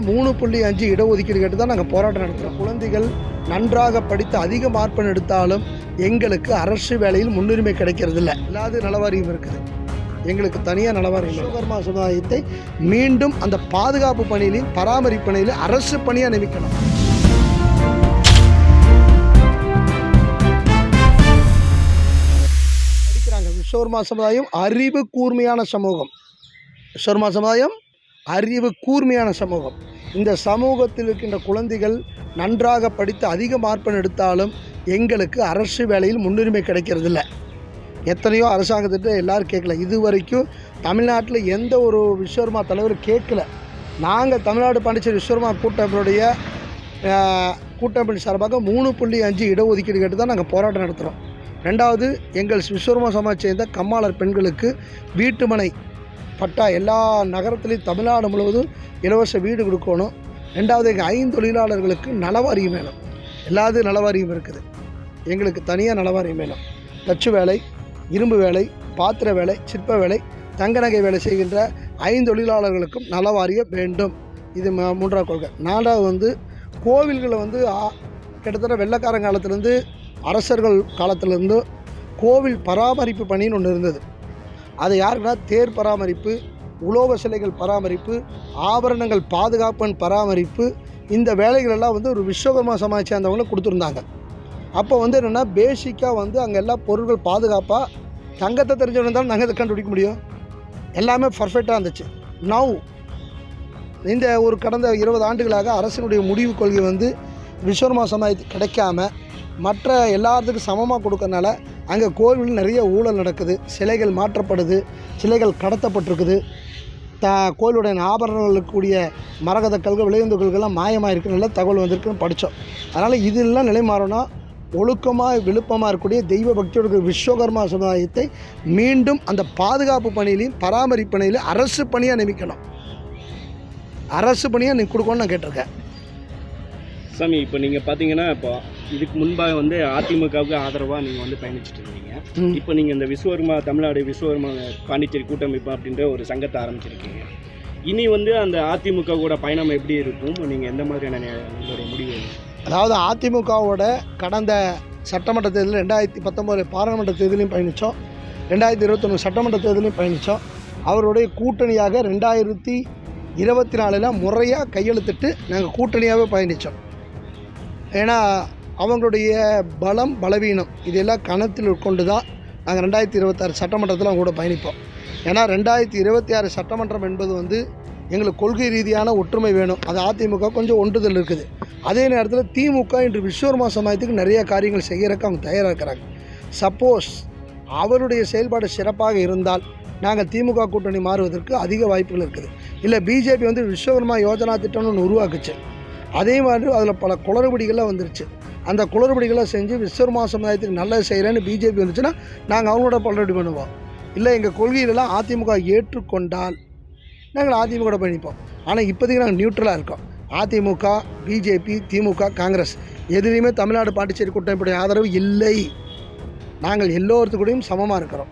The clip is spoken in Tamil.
மூணு புள்ளி அஞ்சு இடஒதுக்கீடு கேட்டு தான் நாங்கள் போராட்டம் நடத்துகிறோம் குழந்தைகள் நன்றாக படித்து அதிக மார்ப்பன் எடுத்தாலும் எங்களுக்கு அரசு வேலையில் முன்னுரிமை கிடைக்கிறது இல்லை இல்லாத நலவாரியம் இருக்குது. எங்களுக்கு தனியாக நலவாரியம் சுகர்மா சமுதாயத்தை மீண்டும் அந்த பாதுகாப்பு பணியிலையும் பராமரிப்பு பணியிலும் அரசு பணியாக நியமிக்கணும். படிக்கிறாங்க. விஸ்வகர்மா சமுதாயம் அறிவு கூர்மையான சமூகம். விஸ்வர்மா சமுதாயம் அறிவு கூர்மையான சமூகம். இந்த சமூகத்தில் இருக்கின்ற குழந்தைகள் நன்றாக படித்து அதிக மார்ப்பன் எடுத்தாலும் எங்களுக்கு அரசு வேலையில் முன்னுரிமை கிடைக்கிறதில்ல. எத்தனையோ அரசாங்கத்திட்ட எல்லோரும் கேட்கல. இது வரைக்கும் தமிழ்நாட்டில் எந்த ஒரு விஸ்வர்மா தலைவரும் கேட்கல. நாங்கள் தமிழ்நாடு பாண்டிச்சேரி விஸ்வர்மா கூட்டமைப்புடைய கூட்டமைப்பின் சார்பாக மூணு புள்ளி அஞ்சு இடஒதுக்கீடு கேட்டு தான் நாங்கள் போராட்டம் நடத்துகிறோம் ரெண்டாவது எங்கள் விஸ்வர்மா சமாஜ் சேர்ந்த கம்மாளர் பெண்களுக்கு வீட்டுமனை பட்டா எல்லா நகரத்துலேயும் தமிழ்நாடு முழுவதும் இலவச வீடு கொடுக்கணும். ரெண்டாவது எங்கள் ஐந்தொழிலாளர்களுக்கு நலவாரியம் வேணும் எல்லாது நலவாரியம் இருக்குது. எங்களுக்கு தனியாக நலவாரியம் வேணும். தச்சு வேலை இரும்பு வேலை பாத்திர வேலை சிற்ப வேலை தங்க நகை வேலை செய்கின்ற ஐந்தொழிலாளர்களுக்கும் நலவாரியம் வேண்டும். இது மூன்றாவது கொள்கை. நாலாவது வந்து கோவில்களை வந்து கிட்டத்தட்ட வெள்ளக்காரன் காலத்துலேருந்து அரசர்கள் காலத்துலேருந்து கோவில் பராமரிப்பு பணின்னு ஒன்று இருந்தது. அது யாருக்குன்னா தேர் பராமரிப்பு உலோக சிலைகள் பராமரிப்பு ஆபரணங்கள் பாதுகாப்பன் பராமரிப்பு இந்த வேலைகளெல்லாம் வந்து ஒரு விஸ்வகர்மா சமாஜ் சேர்ந்தவங்களுக்கு கொடுத்துருந்தாங்க. அப்போ வந்து என்னென்னா பேசிக்காக வந்து அங்கே எல்லா பொருட்கள் பாதுகாப்பாக தங்கத்தை தெரிஞ்சவங்க இருந்தாலும் இதை கண்டுபிடிக்க முடியும். எல்லாமே பர்ஃபெக்டாக இருந்துச்சு. நவ் இந்த ஒரு கடந்த இருபது ஆண்டுகளாக அரசினுடைய முடிவு கொள்கை வந்து விஸ்வர்மா சமாஜத்துக்கு கிடைக்காம மற்ற எல்லாத்துக்கும் சமமாக கொடுக்கறனால அங்கே கோவில் நிறைய ஊழல் நடக்குது சிலைகள் மாற்றப்படுது சிலைகள் கடத்தப்பட்டிருக்குது. த கோயிலுடைய ஆபரணங்கள் இருக்கக்கூடிய மரகத கல்கள் விளையுந்து கல்கள்லாம் மாயமாக இருக்குன்னு நல்ல தகவல் வந்திருக்குன்னு படித்தோம். அதனால் இதெல்லாம் நிலை மாறணும் ஒழுக்கமாக விழுப்பமாக இருக்கக்கூடிய தெய்வ பக்தியோட விஸ்வகர்மா சமுதாயத்தை மீண்டும் அந்த பாதுகாப்பு பணியிலையும் பராமரிப்பு பணியிலையும் அரசு பணியாக நியமிக்கணும். அரசு பணியாக நீ கொடுக்கணும்னு நான் கேட்டிருக்கேன். சாமி இப்போ நீங்கள் பார்த்தீங்கன்னா இப்போ இதுக்கு முன்பாக வந்து அதிமுகவுக்கு ஆதரவாக நீங்கள் வந்து பயணிச்சுட்டு இருந்தீங்க. இப்போ நீங்கள் இந்த விஸ்வகர்மா தமிழ்நாடு விஸ்வகர்மா பாண்டிச்சேரி கூட்டமைப்பு அப்படின்ற ஒரு சங்கத்தை ஆரம்பிச்சிருக்கீங்க. இனி வந்து அந்த அதிமுக கூட பயணம் எப்படி இருக்கும்? நீங்கள் எந்த மாதிரியான உங்களுடைய முடிவு? அதாவது அதிமுகவோட கடந்த சட்டமன்ற தேர்தல் ரெண்டாயிரத்தி பத்தொம்போது பாராளுமன்ற தேர்தலையும் பயணித்தோம் ரெண்டாயிரத்தி இருபத்தொன்று சட்டமன்ற தேர்தலையும் பயணித்தோம் அவருடைய கூட்டணியாக ரெண்டாயிரத்தி இருபத்தி நாலில் முறையாக கையெழுத்திட்டு நாங்கள் கூட்டணியாகவே பயணித்தோம் ஏன்னா அவங்களுடைய பலம் பலவீனம் இதெல்லாம் கணத்தில் கொண்டு தான் நாங்கள் ரெண்டாயிரத்தி இருபத்தாறு சட்டமன்றத்தில் அவங்க கூட பயணிப்போம். ஏன்னா ரெண்டாயிரத்தி இருபத்தி ஆறு சட்டமன்றம் என்பது வந்து எங்களுக்கு கொள்கை ரீதியான ஒற்றுமை வேணும். அது அதிமுக கொஞ்சம் ஒன்றுதல் இருக்குது. அதே நேரத்தில் திமுக இன்று விஸ்வகர்மா சமயத்துக்கு நிறைய காரியங்கள் செய்கிறக்கு அவங்க தயாராக இருக்கிறாங்க சப்போஸ் அவருடைய செயல்பாடு சிறப்பாக இருந்தால் நாங்கள் திமுக கூட்டணி மாறுவதற்கு அதிக வாய்ப்புகள் இருக்குது. இல்லை பிஜேபி வந்து விஸ்வகர்மா யோஜனா திட்டம்னு ஒன்று உருவாக்குச்சு. அதே மாதிரி அதில் பல குளறுபடிகள்லாம் வந்துருச்சு. அந்த குளறுபடிகளை செஞ்சு விஸ்வர்மா சமுதாயத்துக்கு நல்லது செய்கிறேன்னு பிஜேபி வந்துச்சுன்னா நாங்கள் அவங்களோட பல்லடி பண்ணுவோம். இல்லை எங்கள் கொள்கையிலலாம் அதிமுக ஏற்றுக்கொண்டால் நாங்கள் அதிமுக பயணிப்போம் ஆனால் இப்போதைக்கு நாங்கள் நியூட்ரலாக இருக்கோம். அதிமுக பிஜேபி திமுக காங்கிரஸ் எதுலேயுமே தமிழ்நாடு பாண்டிச்சேரி கூட்டமைப்புடைய ஆதரவு இல்லை. நாங்கள் எல்லோருத்துக்கூடையும் சமமாக இருக்கிறோம்.